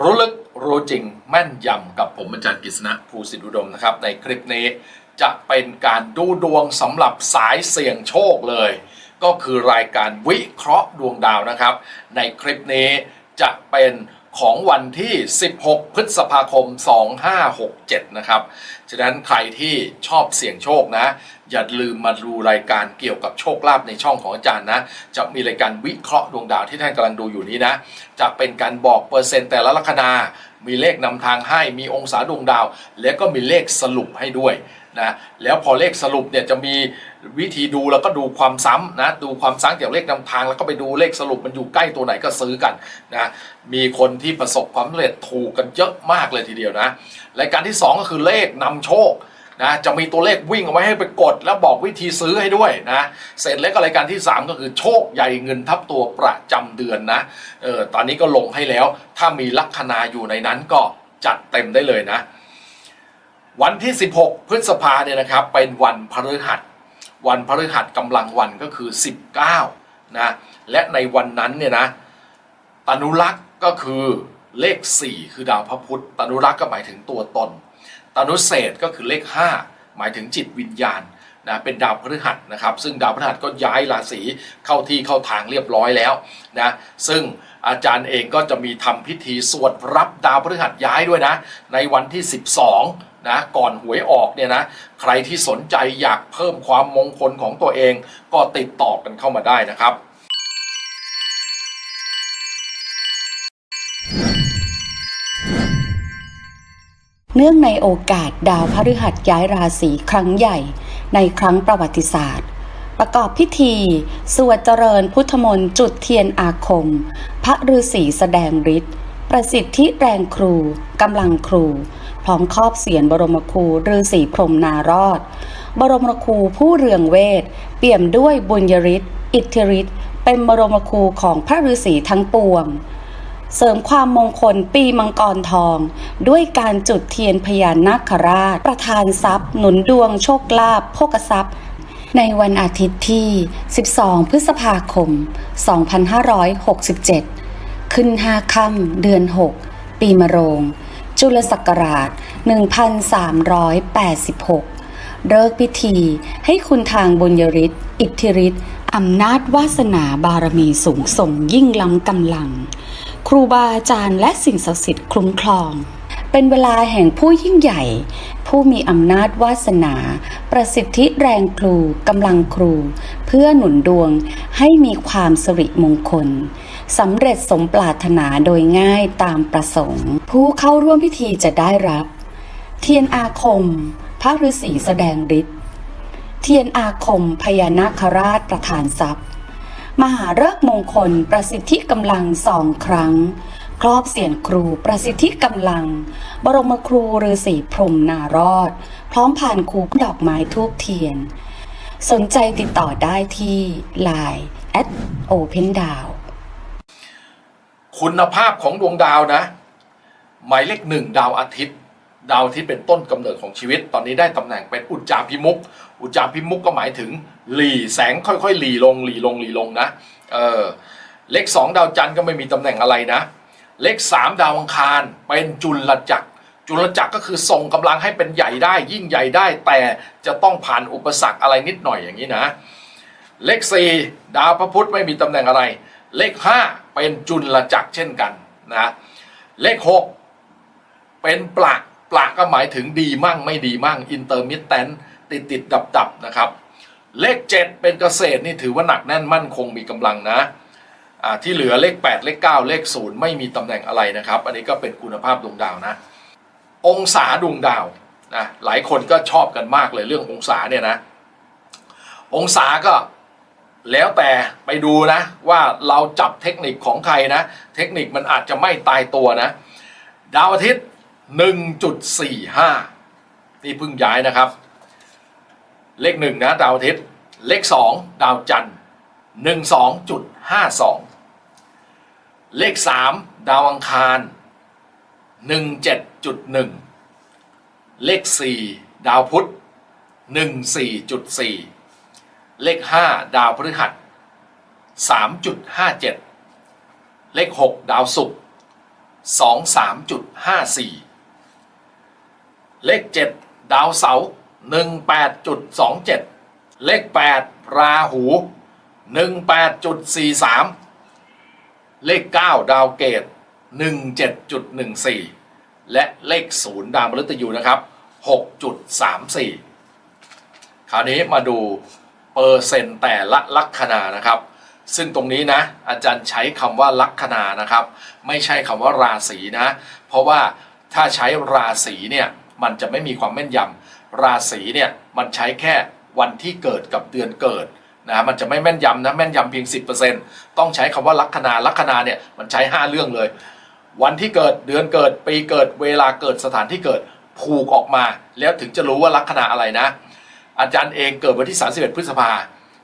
รู้ลึกรู้จริงแม่นยำกับผมอาจารย์กฤษณะภูสิทธุดมนะครับ ในคลิปนี้จะเป็นการดูดวงสำหรับสายเสี่ยงโชคเลย ก็คือรายการวิเคราะห์ดวงดาวนะครับ ในคลิปนี้จะเป็น ของวันที่ 16 พฤษภาคม 2567 นะครับ ฉะนั้นใครที่ชอบเสี่ยงโชคนะ อย่าลืมมาดูรายการเกี่ยวกับโชคลาภในช่องของอาจารย์นะ จะมีรายการวิเคราะห์ดวงดาวที่ท่านกำลังดูอยู่นี้นะ จะเป็นการบอกเปอร์เซ็นต์แต่ละลัคนา มีเลขนำทางให้ มีองศาดวงดาว แล้วก็มีเลขสรุปให้ด้วย นะแล้วพอเลขสรุปเนี่ยจะมีวิธีดูแล้วก็ดูความซ้ำนะดูความซ้ำเกี่ยวกับเลขนำทาง แล้วก็ไปดูเลขสรุปมันอยู่ใกล้ตัวไหนก็ซื้อกันนะมีคนที่ประสบความสำเร็จถูกกันเยอะมากเลยทีเดียวนะรายการที่ 2 ก็คือเลขนำโชคนะจะมีตัวเลขวิ่งเอาไว้ให้ไปกด แล้วบอกวิธีซื้อให้ด้วยนะเสร็จแล้วก็รายการที่ 3 ก็คือโชคใหญ่เงินทับตัวประจำเดือนนะเออตอนนี้ก็ลงให้แล้ว ถ้ามีลัคนาอยู่ในนั้นก็จัดเต็มได้เลยนะ วันที่ 16 พฤษภาเนี่ยนะครับเป็นวันพฤหัส วันพฤหัสกำลังวันก็คือ 19นะและในวันนั้นเนี่ยนะตนุรักษ์ก็คือเลข 4 คือดาวพระพุธตนุรักษ์ก็หมายถึงตัวตน ตนุเศษก็คือเลข 5 หมายถึงจิตวิญญาณนะเป็นดาวพฤหัสนะครับ ซึ่งดาวพฤหัสก็ย้ายราศีเข้าที่เข้าทางเรียบร้อยแล้วนะซึ่งอาจารย์เองก็จะมีทำพิธีสวดรับดาวพฤหัสย้ายด้วยนะ ในวันที่ 12 นะก่อนหวยออกเนี่ยนะใครที่สนใจอยากเพิ่มความมงคลของตัวเอง ก็ติดต่อกันเข้ามาได้นะครับเนื่องในโอกาสดาวพฤหัสย้ายราศีครั้งใหญ่ในครั้งประวัติศาสตร์ ประกอบพิธี สวดเจริญพุทธมนต์จุดเทียนอาคม พระฤาษีแสดงฤทธิ์ประสิทธิแรงครูกำลังครู พร้อมครอบเสียนบรมครูฤาษีพรมนารอด บรมครูผู้เรืองเวท เปี่ยมด้วยบุญยฤทธิ์อิทธิฤทธิ์เป็นบรมครูของพระฤาษีทั้งปวง เสริมความมงคลปีมังกรทอง ด้วยการจุดเทียนพญานาคราช ประทานทรัพย์ หนุนดวงโชคลาภโภกทรัพย์ ในวันอาทิตย์ที่ 12 พฤษภาคม 2567 ขึ้น5ค่ำเดือน 6 ปีมะโรง จุลศักราช 1386 เลิกพิธีให้คุณทางบุญยฤทธิ์อิทธิฤทธิ์อำนาจวาสนาบารมีสูงส่งยิ่งล้ำกำลัง ครูบาอาจารย์และสิ่งศักดิ์สิทธิ์คุ้มครอง เป็นเวลาแห่งผู้ยิ่งใหญ่ ผู้มีอำนาจวาสนา ประสิทธิแรงครูกำลังครู เพื่อหนุนดวงให้มีความสิริมงคล สำเร็จสมปรารถนาโดยง่ายตามประสงค์ ผู้เข้าร่วมพิธีจะได้รับ เทียนอาคม พระฤาษีแสดงฤทธิ์เทียนอาคมพญานาคราชประธานทรัพย์ มหาฤกษ์มงคลประสิทธิกำลังสองครั้ง ครอบเสียนครูประสิทธิกำลัง บรมครูฤาษีพรมนารอด พร้อมผ่านคูดอกไม้ทูบเทียน สนใจติดต่อได้ที่ Line at Open Down คุณภาพของดวงดาวนะ หมายเลขหนึ่งดาวอาทิตย์ ดาวอาทิตย์เป็นต้นกำเนิดของชีวิต ตอนนี้ได้ตำแหน่งเป็นอุจจาพิมุก อุจจาพิมุกก็หมายถึงหลีแสงค่อยๆหลีลงหลีลงหลีลงนะเออเลขสองดาวจันทร์ก็ไม่มีตำแหน่งอะไรนะ เลขสามดาวอังคารเป็นจุลจักรจุลจักรก็คือส่งกำลังให้เป็นใหญ่ได้ ยิ่งใหญ่ได้ แต่จะต้องผ่านอุปสรรคอะไรนิดหน่อยอย่างนี้นะ เลขสี่ดาวพระพุธไม่มีตำแหน่งอะไร เลขห้า เป็นจุลจักรเช่นกันนะเลขหกเป็นปลักปลักก็หมายถึงดีมั่งไม่ดีมั่งอินเตอร์มิตแตนติดติดดับดับนะครับ เลขเจ็ดเป็นเกษตรนี่ถือว่าหนักแน่นมั่นคงมีกำลังนะที่เหลือเลข 8 เลข 9 เลขศูนย์ไม่มีตำแหน่งอะไรนะครับ อันนี้ก็เป็นคุณภาพดวงดาวนะ องศาดวงดาวนะหลายคนก็ชอบกันมากเลยเรื่ององศาเนี่ยนะ องศาก็ แล้วแต่ไปดูนะว่าเราจับเทคนิคของใครนะ เทคนิคมันอาจจะไม่ตายตัวนะ ดาวอาทิตย์ 1.45 นี่เพิ่งย้ายนะครับ เลขหนึ่งนะดาวอาทิตย์ เลขสองดาวจันทร์ 12.52 เลขสามดาวอังคาร 17.1 เลขสี่ดาวพุธ 14.4 เลข 5 ดาวพฤหัส 3.57 เลข 6 ดาวศุกร์23.54 เลข 7 ดาวเสาร์18.27 เลข 8 ราหู 18.43 เลข 9 ดาวเกต17.14 และเลข 0 ดาวมฤตยูนะครับ 6.34 คราวนี้มาดู เปอร์เซ็นต์แต่ละลัคนานะครับ ซึ่งตรงนี้นะอาจารย์ใช้คำว่าลัคนานะครับ ไม่ใช่คำว่าราศีนะ เพราะว่าถ้าใช้ราศีเนี่ยมันจะไม่มีความแม่นยำราศีเนี่ยมันใช้แค่วันที่เกิดกับเดือนเกิดนะมันจะไม่แม่นยำนะแม่นยำเพียง 10%ต้องใช้คำว่าลัคนาลัคนาเนี่ยมันใช้ 5 เรื่องเลย วันที่เกิดเดือนเกิด ปีเกิดเวลาเกิดสถานที่เกิดผูกออกมา แล้วถึงจะรู้ว่าลัคนาอะไรนะ อาจารย์เองเกิดวันที่ 31 พฤษภา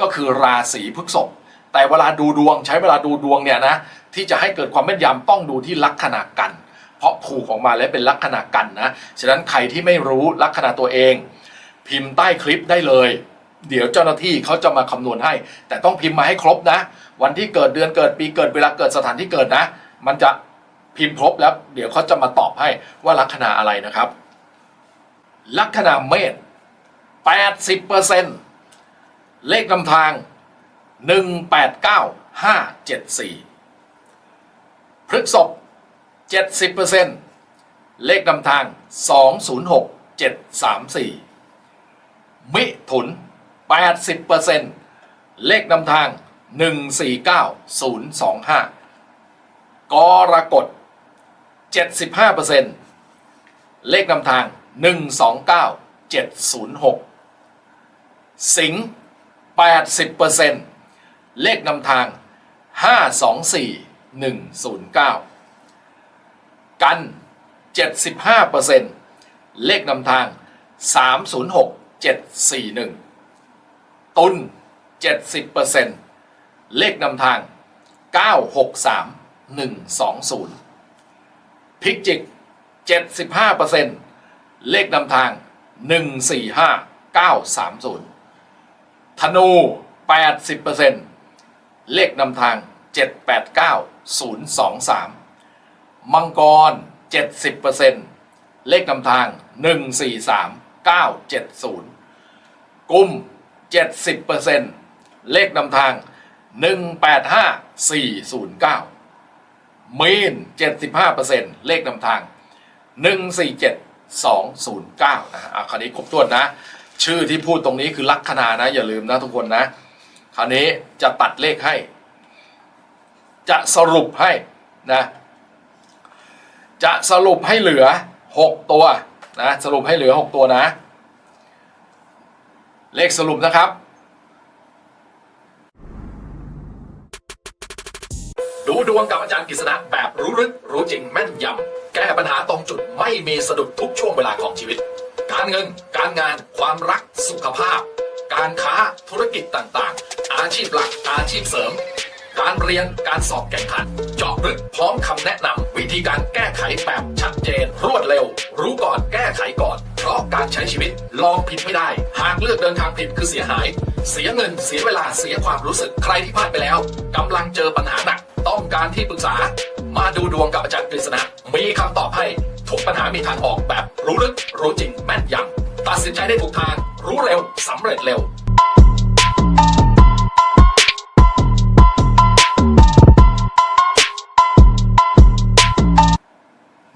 ก็คือราศีพฤษภแต่เวลาดูดวงใช้เวลาดูดวงเนี่ยนะที่จะให้เกิดความแม่นยำต้องดูที่ลัคนากัน เพราะผูกออกมาแล้วเป็นลัคนากันนะฉะนั้นใครที่ไม่รู้ลัคนาตัวเอง พิมพ์ใต้คลิปได้เลย เดี๋ยวเจ้าหน้าที่เขาจะมาคำนวณให้ แต่ต้องพิมพ์มาให้ครบนะ วันที่เกิดเดือนเกิดปีเกิดเวลาเกิดสถานที่เกิดนะ มันจะพิมพ์ครบแล้ว เดี๋ยวเขาจะมาตอบให้ว่าลัคนาอะไรนะครับ ลัคนาเมษ 80%เลขนำทาง 189574 พฤกษภ70%เลขนำทาง 206734 มิถุน 80%เลขนำทาง 149025 กรกฎ 75%เลขนำทาง 129706 สิงห์80%เลขนำทาง 524109 กัน 75%เลขนำทาง 306741 ตุล70%เลขนำทาง 963120 พิกจิก 75%เลขนำทาง 145930 ธนู 80%เลขนำทาง 789023 มังกร 70%เลขนำทาง 143970 กุม 70%เลขนำทาง 185409 มีน 75%เลขนำทาง 147209 นะฮะอะคราวนี้ครบถ้วนนะ ชื่อที่พูดตรงนี้คือลัคนานะอย่าลืมนะทุกคนนะ คราวนี้จะตัดเลขให้ จะสรุปให้นะ จะสรุปให้เหลือ 6 ตัวนะสรุปให้เหลือ 6 ตัวนะ เลขสรุปนะครับ ดูดวงกับอาจารย์กฤษณะแบบรู้ลึกรู้จริงแม่นยำแก้ปัญหาตรงจุดไม่มีสะดุดทุกช่วงเวลาของชีวิต การเงิน การงาน ความรัก สุขภาพ การค้า ธุรกิจต่างๆ อาชีพหลัก อาชีพเสริม การเรียน การสอบแข่งขัน เจาะลึกพร้อมคำแนะนำวิธีการแก้ไขแบบชัดเจน รวดเร็ว รู้ก่อนแก้ไขก่อน เพราะการใช้ชีวิตลองผิดไม่ได้ หากเลือกเดินทางผิดคือเสียหาย เสียเงิน เสียเวลา เสียความรู้สึก ใครที่พลาดไปแล้วกำลังเจอปัญหาหนัก ต้องการที่ปรึกษา มาดูดวงกับอาจารย์กฤษณะ มีคำตอบให้ ทุกปัญหามีทางออกแบบรู้ลึกรู้จริงแม่นยำตัดสินใจได้ถูกทาง รู้เร็วสำเร็จเร็ว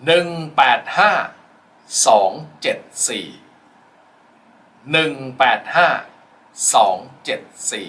หนึ่งแปดห้าสองเจ็ดสี่หนึ่งแปดห้าสองเจ็ดสี่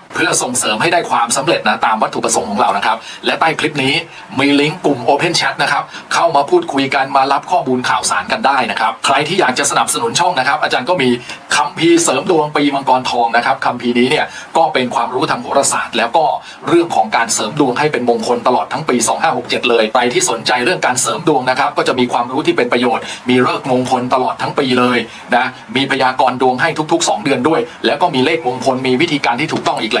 เพื่อส่งเสริมให้ได้ความสำเร็จนะตามวัตถุประสงค์ของเรานะครับ และใต้คลิปนี้มีลิงก์กลุ่ม Open Chat นะครับเข้ามาพูดคุยกันมารับข้อมูลข่าวสารกันได้นะครับใครที่อยากจะสนับสนุนช่องนะครับ อาจารย์ก็มีคัมภีร์เสริมดวงปีมังกรทองนะครับคัมภีร์นี้เนี่ยก็เป็นความรู้ทางโหราศาสตร์ แล้วก็เรื่องของการเสริมดวงให้เป็นมงคลตลอดทั้งปี 2567 เลยใครที่สนใจเรื่องการเสริมดวงนะครับ ก็จะมีความรู้ที่เป็นประโยชน์ มีเลิกมงคลตลอดทั้งปีเลยนะมีพยากรณ์ดวงให้ทุก ๆ 2 เดือนด้วย แล้วก็มีเลขมงคลมีวิธีการที่ถูกต้องอีกหลาย